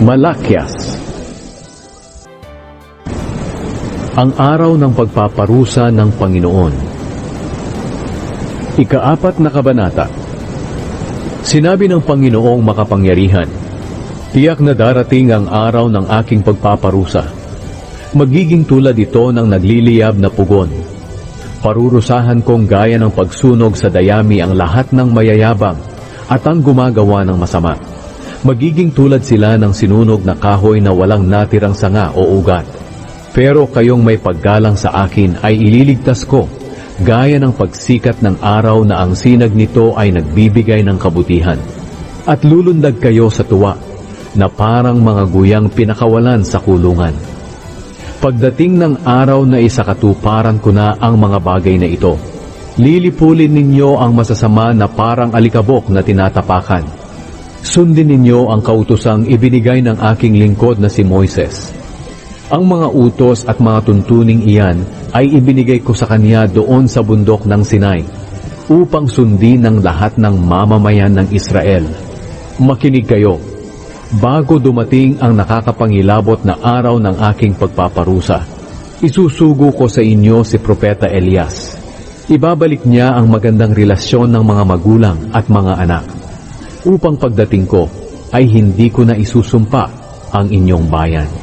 Malakyas Ang araw ng pagpaparusa ng Panginoon Ikaapat na kabanata Sinabi ng Panginoong makapangyarihan, Tiyak na darating ang araw ng aking pagpaparusa. Magiging tulad ito ng nagliliyab na pugon. Parurusahan kong gaya ng pagsunog sa dayami ang lahat ng mayayabang at ang gumagawa ng masama. Magiging tulad sila ng sinunog na kahoy na walang natirang sanga o ugat. Pero kayong may paggalang sa akin ay ililigtas ko, gaya ng pagsikat ng araw na ang sinag nito ay nagbibigay ng kabutihan. At lulundag kayo sa tuwa, na parang mga guyang pinakawalan sa kulungan. Pagdating ng araw na isakatuparan ko na ang mga bagay na ito, lilipulin ninyo ang masasama na parang alikabok na tinatapakan. Sundin ninyo ang kautosang ibinigay ng aking lingkod na si Moises. Ang mga utos at mga tuntuning iyan ay ibinigay ko sa kanya doon sa bundok ng Sinai upang sundin ng lahat ng mamamayan ng Israel. Makinig kayo, bago dumating ang nakakapangilabot na araw ng aking pagpaparusa. Isusugo ko sa inyo si Propeta Elias. Ibabalik niya ang magandang relasyon ng mga magulang at mga anak. Upang pagdating ko ay hindi ko na isusumpa ang inyong bayan.